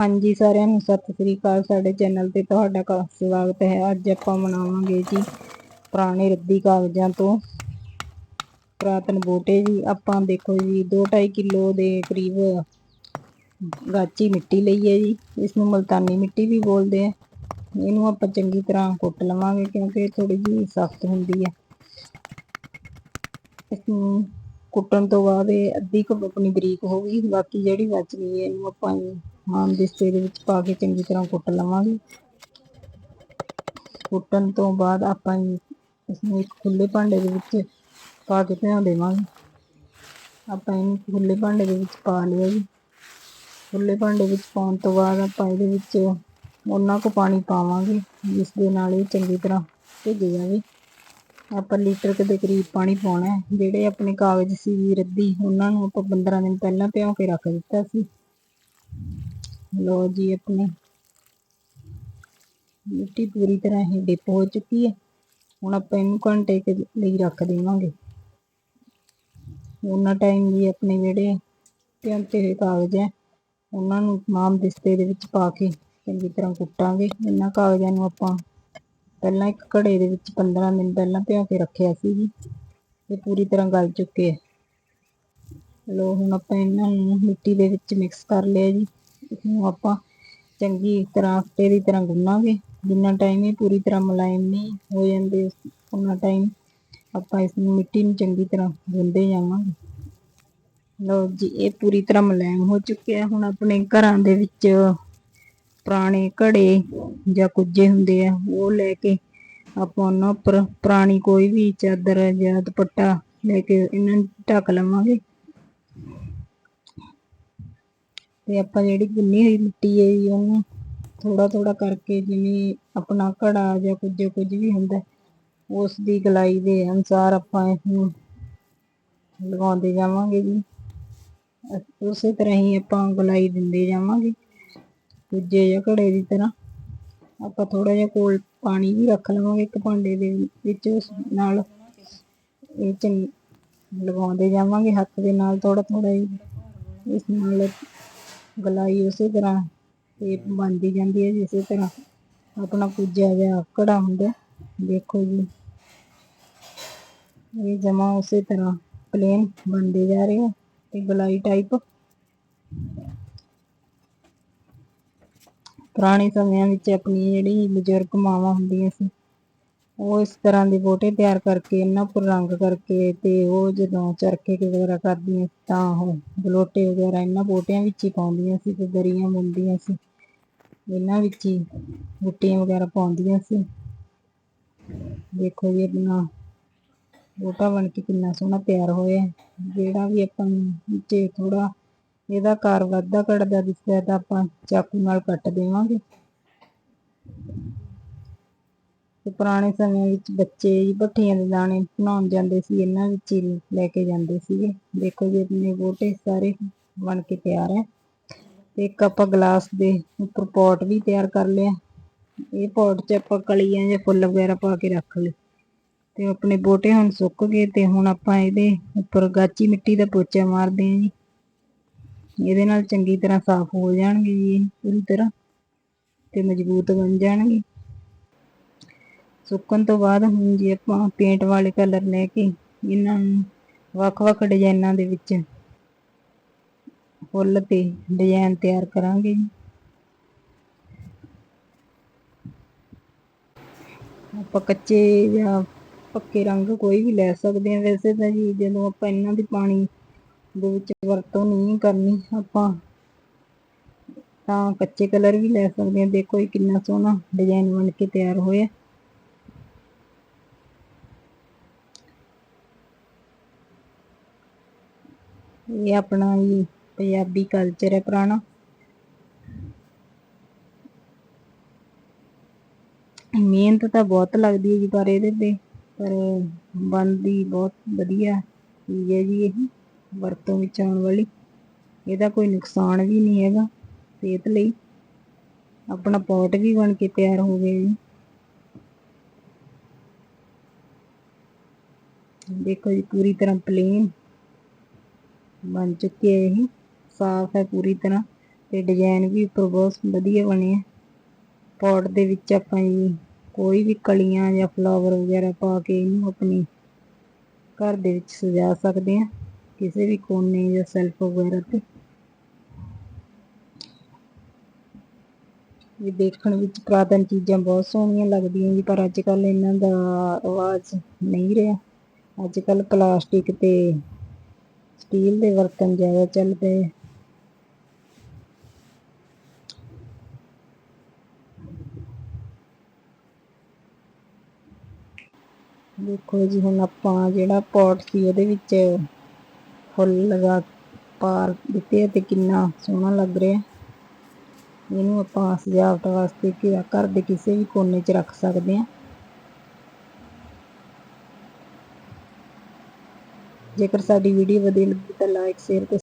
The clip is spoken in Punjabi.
ਹਾਂਜੀ, ਸਾਰਿਆਂ ਨੂੰ ਸਤਿ ਸ੍ਰੀ ਅਕਾਲ। ਸਾਡੇ ਚੈਨਲ ਤੇ ਤੁਹਾਡਾ ਕਾ ਸਵਾਗਤ ਹੈ। ਅੱਜ ਆਪਾਂ ਬਣਾਵਾਂਗੇ ਜੀ ਪੁਰਾਣੇ ਰੱਦੀ ਕਾਗਜ਼ਾਂ ਤੋਂ। ਪੁਰਾਤਨ ਬੋਟੇ ਜੀ। ਆਪਾਂ ਦੇਖੋ ਜੀ 2.5 ਕਿਲੋ ਦੇ ਕਰੀਬ ਗਾਚੀ ਮਿੱਟੀ ਲਈ ਹੈ ਜੀ। ਇਸ ਨੂੰ ਮਲਤਾਨੀ ਮਿੱਟੀ ਵੀ ਬੋਲਦੇ ਆ। ਇਹਨੂੰ ਆਪਾਂ ਚੰਗੀ ਤਰ੍ਹਾਂ ਕੁੱਟ ਲਵਾਂਗੇ ਕਿਉਂਕਿ ਥੋੜੀ ਜਿਹੀ ਸਖਤ ਹੁੰਦੀ ਹੈ। ਇਸ ਨੂੰ ਕੁੱਟਣ ਤੋਂ ਬਾਅਦ ਇਹ ਅੱਧੀ ਕੁ ਆਪਣੀ ਬਰੀਕ ਹੋ ਗਈ, ਬਾਕੀ ਜਿਹੜੀ ਬਚਣੀ ਹੈ ਇਹਨੂੰ ਆਪਾਂ ਆਮ ਦਿਸਤੇ ਦੇ ਵਿੱਚ ਪਾ ਕੇ ਚੰਗੀ ਤਰ੍ਹਾਂ ਕੁੱਟ ਲਵਾਂਗੇ। ਕੁੱਟਣ ਤੋਂ ਬਾਅਦ ਆਪਾਂ ਇਸ ਨੂੰ ਇੱਕ ਖੁੱਲੇ ਭਾਂਡੇ ਦੇ ਵਿੱਚ ਪਾ ਕੇ ਭਿਉਂ ਦੇਵਾਂਗੇ। ਆਪਾਂ ਇਹਨੂੰ ਖੁੱਲੇ ਭਾਂਡੇ ਦੇ ਵਿੱਚ ਪਾ ਲਿਆ ਜੀ। ਖੁੱਲੇ ਭਾਂਡੇ ਵਿੱਚ ਪਾਉਣ ਤੋਂ ਬਾਅਦ ਆਪਾਂ ਇਹਦੇ ਵਿੱਚ ਉਹਨਾਂ ਕੋ ਪਾਣੀ ਪਾਵਾਂਗੇ, ਜਿਸ ਦੇ ਨਾਲ ਇਹ ਚੰਗੀ ਤਰ੍ਹਾਂ ਭਿੱਜ ਜਾਵੇ। ਆਪਾਂ ਲੀਟਰ ਦੇ ਕਰੀਬ ਪਾਣੀ ਪਾਉਣਾ ਹੈ। ਜਿਹੜੇ ਆਪਣੇ ਕਾਗਜ਼ ਸੀ ਰੱਦੀ ਉਹਨਾਂ ਨੂੰ ਆਪਾਂ 15 ਦਿਨ ਪਹਿਲਾਂ ਭਿਉਂ ਕੇ ਰੱਖ ਦਿੱਤਾ ਸੀ। ਲੋ ਜੀ ਆਪਣੇ ਮਿੱਟੀ ਪੂਰੀ ਤਰ੍ਹਾਂ ਹੀ ਡਿਪ ਹੋ ਚੁੱਕੀ ਹੈ। ਹੁਣ ਆਪਾਂ ਇਹਨੂੰ ਘੰਟੇ ਕੇ ਲਈ ਰੱਖ ਦੇਵਾਂਗੇ। ਉਹਨਾਂ ਟਾਈਮ ਵੀ ਆਪਣੇ ਜਿਹੜੇ ਭਿਉਂਤੇ ਹੋਏ ਕਾਗਜ਼ ਹੈ, ਉਹਨਾਂ ਨੂੰ ਮਾਮ ਦਿਸਤੇ ਦੇ ਵਿੱਚ ਪਾ ਕੇ ਚੰਗੀ ਤਰ੍ਹਾਂ ਕੁੱਟਾਂਗੇ। ਇਹਨਾਂ ਕਾਗਜ਼ਾਂ ਨੂੰ ਆਪਾਂ ਪਹਿਲਾਂ ਇੱਕ ਘੜੇ ਦੇ ਵਿੱਚ 15 ਦਿਨ ਪਹਿਲਾਂ ਭਿਓ ਕੇ ਰੱਖਿਆ ਸੀ ਜੀ ਇਹ ਪੂਰੀ ਤਰ੍ਹਾਂ ਗਲ ਚੁੱਕੇ ਹੈ ਲੋ, ਹੁਣ ਆਪਾਂ ਇਹਨਾਂ ਨੂੰ ਮਿੱਟੀ ਦੇ ਵਿੱਚ ਮਿਕਸ ਕਰ ਲਿਆ ਜੀ। ਇਸਨੂੰ ਆਪਾਂ ਚੰਗੀ ਤਰ੍ਹਾਂ ਆਟੇ ਦੀ ਤਰ੍ਹਾਂ ਗੁੰਨਾਂਗੇ। ਜਿੰਨਾ ਟਾਈਮ ਇਹ ਪੂਰੀ ਤਰ੍ਹਾਂ ਮੁਲਾਇਮ ਨਹੀਂ ਹੋ ਜਾਂਦੇ ਉਹਨਾਂ ਟਾਈਮ ਆਪਾਂ ਇਸ ਨੂੰ ਮਿੱਟੀ ਨੂੰ ਚੰਗੀ ਤਰ੍ਹਾਂ ਗੁੰਦੇ ਜਾਵਾਂਗੇ। ਲੋ ਜੀ, ਇਹ ਪੂਰੀ ਤਰ੍ਹਾਂ ਮੁਲਾਇਮ ਹੋ ਚੁੱਕਿਆ। ਹੁਣ ਆਪਣੇ ਘਰਾਂ ਦੇ ਵਿੱਚ ਪੁਰਾਣੇ ਘੜੇ ਜਾਂ ਕੁੱਜੇ ਹੁੰਦੇ ਆ, ਉਹ ਲੈ ਕੇ ਆਪਾਂ ਉਹਨਾਂ ਉੱਪਰ ਪੁਰਾਣੀ ਕੋਈ ਵੀ ਚਾਦਰ ਜਾਂ ਦੁਪੱਟਾ ਲੈ ਕੇ ਇਹਨਾਂ ਨੂੰ ਢੱਕ ਲਵਾਂਗੇ। ਤੇ ਆਪਾਂ ਜਿਹੜੀ ਗੁੰਨੀ ਹੋਈ ਮਿੱਟੀ ਹੈ ਜੀ, ਉਹਨੂੰ ਥੋੜਾ ਥੋੜਾ ਕਰਕੇ ਜਿਵੇਂ ਆਪਣਾ ਘੜਾ ਜਾਂ ਕੁਝ ਕੁਝ ਵੀ ਹੁੰਦਾ, ਉਸ ਦੀ ਗਲਾਈ ਦੇ ਅਨੁਸਾਰ ਆਪਾਂ ਇਸਨੂੰ ਲਗਾਉਂਦੇ ਜਾਵਾਂਗੇ ਜੀ। ਉਸੇ ਤਰ੍ਹਾਂ ਹੀ ਆਪਾਂ ਗਲਾਈ ਦਿੰਦੇ ਜਾਵਾਂਗੇ। ਕੁਝੇ ਜਾਂ ਘੜੇ ਦੀ ਤਰ੍ਹਾਂ। ਆਪਾਂ ਥੋੜਾ ਜਿਹਾ ਕੋਲ ਪਾਣੀ ਵੀ ਰੱਖ ਲਵਾਂਗੇ ਇੱਕ ਭਾਂਡੇ ਦੇ ਵਿੱਚ, ਉਸ ਨਾਲ ਇਹ ਚੰਗ ਲਗਾਉਂਦੇ ਜਾਵਾਂਗੇ ਹੱਥ ਦੇ ਨਾਲ ਥੋੜਾ ਥੋੜਾ ਇਸ ਨਾਲ ਗਲਾਈ ਉਸੇ ਤਰ੍ਹਾਂ ਸ਼ੇਪ ਬਣਦੀ ਜਾਂਦੀ ਹੈ, ਜਿਸੇ ਤਰ੍ਹਾਂ ਆਪਣਾ ਕੁਝਾ ਜਾਂ ਕੜਾ ਹੁੰਦਾ। ਦੇਖੋ ਜੀ। ਇਹ ਜਮਾ ਉਸੇ ਤਰ੍ਹਾਂ ਪਲੇਨ ਬਣਦੇ ਜਾ ਰਹੇ ਆ ਤੇ ਗਲਾਈ ਟਾਈਪ ਪੁਰਾਣੇ ਸਮਿਆਂ ਵਿੱਚ ਆਪਣੀ ਜਿਹੜੀ ਬਜ਼ੁਰਗ ਮਾਵਾਂ ਹੁੰਦੀਆਂ ਸੀ, ਉਹ ਇਸ ਤਰ੍ਹਾਂ ਦੇ ਬੋਟੇ ਤਿਆਰ ਕਰਕੇ, ਇਹਨਾਂ ਉੱਪਰ ਰੰਗ ਕਰਕੇ ਤੇ ਉਹ ਜਦੋਂ ਚਰਖੇ ਵਗੈਰਾ ਕਰਦੀਆਂ ਤਾਂ ਉਹ ਬਲੋਟੇ ਵਗੈਰਾ ਇਹਨਾਂ ਬੋਟਿਆਂ ਵਿੱਚ ਹੀ ਪਾਉਂਦੀਆਂ ਸੀ ਤੇ ਦਰੀਆਂ ਬੁਣਦੀਆਂ ਸੀ। ਇਹਨਾਂ ਵਿੱਚ ਹੀ ਬੁੱਟੀਆਂ ਵਗੈਰਾ ਪਾਉਂਦੀਆਂ ਸੀ। ਦੇਖੋ ਜੀ ਆਪਣਾ ਬੋਟਾ ਬਣ ਕੇ ਕਿੰਨਾ ਸੋਹਣਾ ਤਿਆਰ ਹੋਇਆ। ਜਿਹੜਾ ਵੀ ਆਪਾਂ ਵਿੱਚ ਥੋੜਾ ਇਹਦਾ ਕਾਰ ਵੱਧਦਾ ਘਟਦਾ ਦਿਸਦਾ ਤਾਂ ਆਪਾਂ ਚਾਕੂ ਨਾਲ ਕੱਟ ਦੇਵਾਂਗੇ। ਤੇ ਪੁਰਾਣੇ ਸਮੇਂ ਵਿੱਚ ਬੱਚੇ ਜੀ ਭੱਠੀਆਂ ਦੇ ਦਾਣੇ ਬਣਾਉਣ ਜਾਂਦੇ ਸੀ, ਇਹਨਾਂ ਵਿੱਚ ਹੀ ਲੈ ਕੇ ਜਾਂਦੇ ਸੀਗੇ। ਦੇਖੋ ਜੀ ਆਪਣੇ ਬੋਟੇ ਸਾਰੇ ਬਣ ਕੇ ਤਿਆਰ ਹੈ। ਤੇ ਇੱਕ ਆਪਾਂ ਗਲਾਸ ਦੇ ਉੱਪਰ ਪੋਟ ਵੀ ਤਿਆਰ ਕਰ ਲਿਆ। ਇਹ ਪੋਟ 'ਚ ਆਪਾਂ ਕਲੀਆਂ ਜਾਂ ਫੁੱਲ ਵਗੈਰਾ ਪਾ ਕੇ ਰੱਖ ਲਏ। ਤੇ ਆਪਣੇ ਬੋਟੇ ਹੁਣ ਸੁੱਕ ਗਏ ਤੇ ਹੁਣ ਆਪਾਂ ਇਹਦੇ ਉੱਪਰ ਗਾਚੀ ਮਿੱਟੀ ਦਾ ਪੋਚਾ ਮਾਰਦੇ ਆਂ ਜੀ। ਇਹਦੇ ਨਾਲ ਚੰਗੀ ਤਰ੍ਹਾਂ ਸਾਫ਼ ਹੋ ਜਾਣਗੇ ਜੀ, ਪੂਰੀ ਤਰ੍ਹਾਂ ਤੇ ਮਜ਼ਬੂਤ ਬਣ ਜਾਣਗੇ। ਸੁੱਕਣ ਤੋਂ ਬਾਅਦ ਹੁਣ ਜੀ ਆਪਾਂ ਪੇਂਟ ਵਾਲੇ ਕਲਰ ਲੈ ਕੇ ਇਹਨਾਂ ਨੂੰ ਵੱਖ-ਵੱਖ ਡਿਜ਼ਾਈਨਾਂ ਦੇ ਵਿੱਚ ਫੁੱਲ ਤੇ ਡਿਜ਼ਾਈਨ ਤਿਆਰ ਕਰਾਂਗੇ ਆਪਾਂ ਕੱਚੇ ਜਾਂ ਪੱਕੇ ਰੰਗ ਕੋਈ ਵੀ ਲੈ ਸਕਦੇ ਆ ਵੈਸੇ ਤਾਂ ਜੀ, ਜਦੋਂ ਆਪਾਂ ਇਹਨਾਂ ਦੀ ਪਾਣੀ ਦੇ ਵਿੱਚ ਵਰਤੋਂ ਨਹੀਂ ਕਰਨੀ ਆਪਾਂ, ਤਾਂ ਕੱਚੇ ਕਲਰ ਵੀ ਲੈ ਸਕਦੇ ਆ ਦੇਖੋ ਇਹ ਕਿੰਨਾ ਸੋਹਣਾ ਡਿਜ਼ਾਈਨ ਬਣ ਕੇ ਤਿਆਰ ਹੋਇਆ। ਇਹ ਆਪਣਾ ਹੀ ਪੰਜਾਬੀ ਕਲਚਰ ਹੈ ਪੁਰਾਣਾ। ਮਿਹਨਤ ਤਾਂ ਬਹੁਤ ਲੱਗਦੀ ਹੈ ਜੀ ਪਰ ਇਹਦੇ ਤੇ, ਪਰ ਬਣਦੀ ਬਹੁਤ ਵਧੀਆ ਚੀਜ਼ ਹੈ ਜੀ ਇਹ। ਵਰਤੋਂ ਵਿੱਚ ਆਉਣ ਵਾਲੀ। ਇਹਦਾ ਕੋਈ ਨੁਕਸਾਨ ਵੀ ਨਹੀਂ ਹੈਗਾ ਸਿਹਤ ਲਈ। ਆਪਣਾ ਪੋਟ ਵੀ ਬਣ ਕੇ ਤਿਆਰ ਹੋ ਗਿਆ ਜੀ। ਦੇਖੋ ਜੀ, ਪੂਰੀ ਤਰ੍ਹਾਂ ਪਲੇਨ ਬਣ ਚੁੱਕੀ ਹੈ ਇਹ। ਸਾਫ਼ ਹੈ ਪੂਰੀ ਤਰ੍ਹਾਂ ਤੇ ਡਿਜ਼ਾਈਨ ਵੀ ਉੱਪਰ ਬਹੁਤ ਵਧੀਆ ਬਣੇ ਆ। ਪੌਟ ਦੇ ਵਿੱਚ ਆਪਾਂ ਜੀ ਕੋਈ ਵੀ ਕਲੀਆਂ ਜਾਂ ਫਲਾਵਰ ਵਗੈਰਾ ਪਾ ਕੇ ਇਹਨੂੰ ਆਪਣੀ ਘਰ ਦੇ ਵਿੱਚ ਸਜਾ ਸਕਦੇ ਆ ਕਿਸੇ ਵੀ ਕੋਨੇ ਜਾਂ ਸੈਲਫ ਵਗੈਰਾ ਤੇ ਇਹ ਦੇਖਣ ਵਿੱਚ ਪੁਰਾਤਨ ਚੀਜ਼ਾਂ ਬਹੁਤ ਸੋਹਣੀਆਂ ਲੱਗਦੀਆਂ ਜੀ, ਪਰ ਅੱਜ ਕੱਲ ਇਹਨਾਂ ਦਾ ਰਿਵਾਜ ਨਹੀਂ ਰਿਹਾ। ਅੱਜ ਕੱਲ ਪਲਾਸਟਿਕ ਤੇ ਸਟੀਲ ਦੇ ਬਰਤਨ ਜ਼ਿਆਦਾ ਚੱਲ ਪਏ ਦੇਖੋ ਜੀ, ਹੁਣ ਆਪਾਂ ਜਿਹੜਾ ਪੌਟ ਸੀ ਉਹਦੇ ਵਿੱਚ ਫੁੱਲ ਲਗਾ ਪਾਰ ਦਿੱਤੇ ਤੇ ਕਿੰਨਾ ਸੋਹਣਾ ਲੱਗ ਰਿਹਾ। ਇਹਨੂੰ ਆਪਾਂ ਸਜਾਵਟ ਵਾਸਤੇ ਕਿ ਘਰ ਦੇ ਕਿਸੇ ਵੀ ਕੋਨੇ 'ਚ ਰੱਖ ਸਕਦੇ ਹਾਂ। ਜੇਕਰ ਸਾਡੀ ਵੀਡੀਓ ਵਧੀਆ ਲੱਗੀ ਤਾਂ ਲਾਈਕ ਸ਼ੇਅਰ ਤੇ